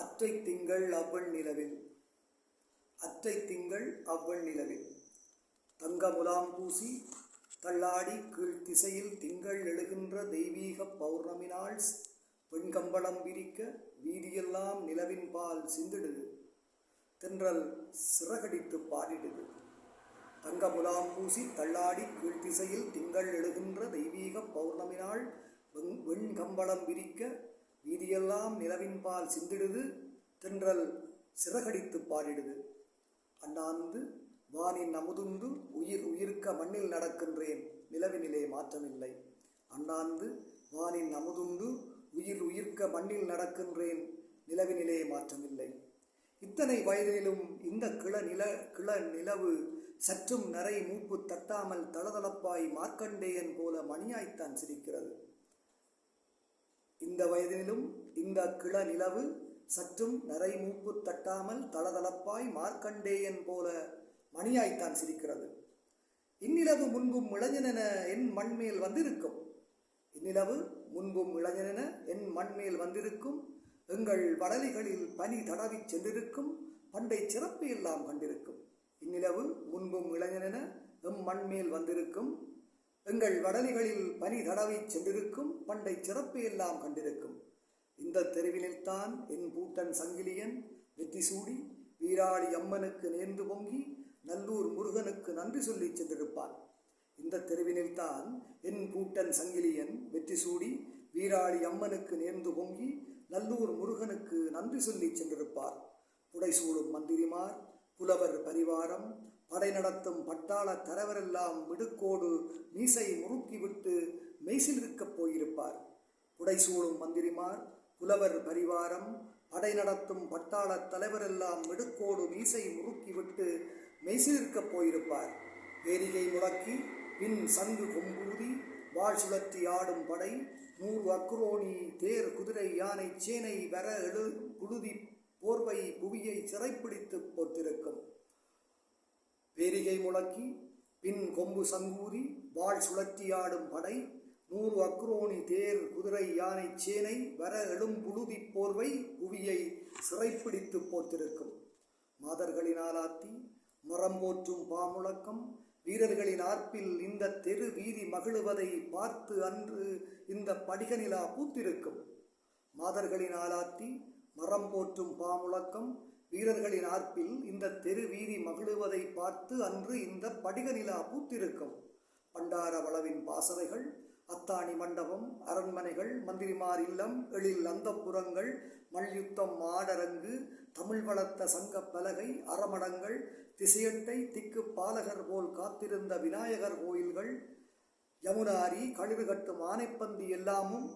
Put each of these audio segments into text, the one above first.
அற்றை திங்கள் அவ்வள் நிலவில். அற்றை திங்கள் அவ்வள் நிலவில். தங்க முலாம் பூசி தள்ளாடி கீழ் திசையில் திங்கள் எழுகின்ற தெய்வீக பௌர்ணமி நாள் விரிக்க வீதியெல்லாம் நிலவின் பால் சிந்திடுது. தென்றல் சிறகடித்து பாடிடுது. தங்க முலாம் பூசி தள்ளாடி கீழ் திசையில் திங்கள் எழுகின்ற தெய்வீக பௌர்ணமி நாள் வெண்கம்பளம் விரிக்க வீதியெல்லாம் நிலவின்பால் சிந்திடுது தென்றல் சிறகடித்து பாடிடுது. அண்ணாந்து வானின் அமுதுந்து உயிர் உயிர்க்க மண்ணில் நடக்கின்றேன் நிலவினிலே மாற்றமில்லை. அண்ணாந்து வானின் அமுதுண்டு உயிர் உயிர்க்க மண்ணில் நடக்கின்றேன் நிலவினிலே மாற்றமில்லை. இத்தனை வயதிலும் இந்த கிள நில கிள நிலவு சற்றும் நரை மூப்பு தட்டாமல் தளதளப்பாய் மார்க்கண்டேயன் போல மணியாய்த்தான் சிரிக்கிறது. இந்த வயதிலும் இந்த கிள நிலவு சற்றும் நரை மூப்பு தட்டாமல் தளதளப்பாய் மார்க்கண்டேயன் போல மணியாய்த்தான் சிரிக்கிறது. இந்நிலவு முன்பும் இளைஞனென என் மண்மேல் வந்திருக்கும். இந்நிலவு முன்பும் இளைஞனென என் மண்மேல் வந்திருக்கும். எங்கள் வடலிகளில் பனி தடவிச் சென்றிருக்கும். பண்டை சிறப்பு எல்லாம் கண்டிருக்கும். இந்நிலவு முன்பும் இளைஞனென எம் மண்மேல் வந்திருக்கும். எங்கள் வடலிகளில் பனி தடவிச் சென்றிருக்கும் பண்டை சிறப்பு எல்லாம் கண்டிருக்கும். இந்த தெருவினில்தான் என் பூட்டன் சங்கிலியன் வெற்றி சூடி வீராளி அம்மனுக்கு நேர்ந்து பொங்கி நல்லூர் முருகனுக்கு நன்றி சொல்லி சென்றிருப்பான். இந்த தெருவினில்தான் என் பூட்டன் சங்கிலியன் வெற்றி சூடி வீராளி அம்மனுக்கு நேர்ந்து பொங்கி நல்லூர் முருகனுக்கு நன்றி சொல்லி சென்றிருப்பார். புடைசூடும் மந்திரிமார் புலவர் பரிவாரம் படை நடத்தும் பட்டாள தரவரெல்லாம் மிடுக்கோடு மீசை முறுக்கிவிட்டு மெய்சிலிருக்கப் போயிருப்பார். புடைசூடும் மந்திரிமார் புலவர் பரிவாரம் படை நடத்தும் பட்டாள தலைவரெல்லாம் மிடுக்கோடு மீசை முறுக்கிவிட்டு மெய்சிலிருக்கப் போயிருப்பார். வேரிகை முழக்கி பின் சங்கு கொம்பூதி வாழ் சுழற்றி ஆடும் படை நூறு அக்ரோணி தேர் குதிரை யானை சேனை வர எழு புழுதி போர்வை புவியை சிறைப்பிடித்து போட்டிருக்கும் பேரிகை முழக்கி பின் கொம்பு சங்கூதி வாழ் சுழற்றியாடும் படை நூறு அக்ரோணி தேர் குதிரை யானை சேனை வர எழும்புழுதி போர்வை புவியை சிறைப்பிடித்து போத்திருக்கும் மாதர்களின் ஆலாத்தி மரம் போற்றும் பாமுழக்கம் வீரர்களின் ஆர்ப்பில் இந்த தெரு வீதி மகிழுவதை பார்த்து அன்று இந்த படிகநிலா பூத்திருக்கும். மாதர்களின் ஆலாத்தி மரம் போற்றும் பாமுழக்கம் வீரர்களின் ஆர்ப்பில் இந்த தெரு வீதி மகிழுவதை பார்த்து அன்று இந்த படிகநிலா பூத்திருக்கும். பண்டார வளவின் பாசறைகள் அத்தாணி மண்டபம் அரண்மனைகள் மந்திரிமார் இல்லம் எழில் அந்தப்புறங்கள் மல்யுத்தம் மாடரங்கு தமிழ் வளர்த்த சங்க பலகை அறமடங்கள் திசையட்டை திக்கு பாலகர் போல் காத்திருந்த விநாயகர் கோயில்கள் யமுனாரி களிறு கட்டும் ஆனைப்பந்தி எல்லாமும்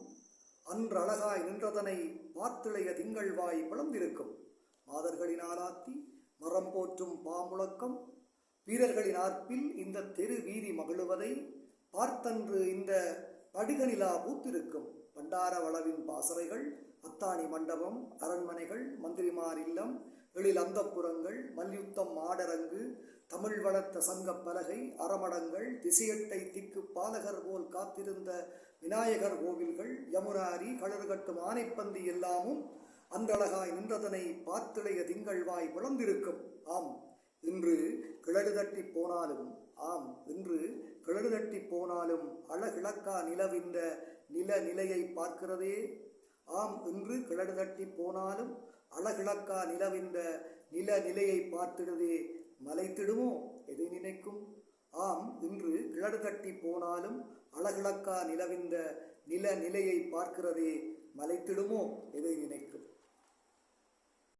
அன்றழகாய் நின்றதனை பார்த்திளைய திங்கள்வாய் பிளந்திருக்கும் மாதர்களின் ஆராத்தி மரம் போற்றும் பாமுழக்கம் வீரர்களின் ஆர்ப்பில் இந்த தெரு வீதி மகிழுவதை பார்த்தன்று இந்த படிகநிலா பூத்திருக்கும். பண்டார வளவின் பாசறைகள் அத்தாணி மண்டபம் அரண்மனைகள் மந்திரிமார் இல்லம் எழில் அந்தப்புறங்கள் மல்யுத்தம் மாடரங்கு தமிழ் வளர்த்த சங்கப் பலகை அறமடங்கள் திசையட்டை திக்கு பாலகர் போல் காத்திருந்த விநாயகர் கோவில்கள் யமுனாரி களறுகட்டும் ஆனைப்பந்தி எல்லாமும் அன்றழகாய் நின்றதனை பார்த்திளைய திங்கள்வாய் புலந்திருக்கும் ஆம் இன்று கிழடு தட்டி போனாலும் ஆம் இன்று கிழடு தட்டி போனாலும் அழகிழக்கா நிலவிந்த நில நிலையை பார்க்கிறதே? ஆம் இன்று கிழடு தட்டி போனாலும் அழகிழக்கா நிலவிந்த நில நிலையை பார்த்திடுதே? மலைத்திடுமோ? எதை நினைக்கும்? ஆம் இன்று கிழடு தட்டி போனாலும் அழகிழக்கா நிலவிந்த நில நிலையை பார்க்கிறதே? மலைத்திடுமோ? எதை நினைக்கும்?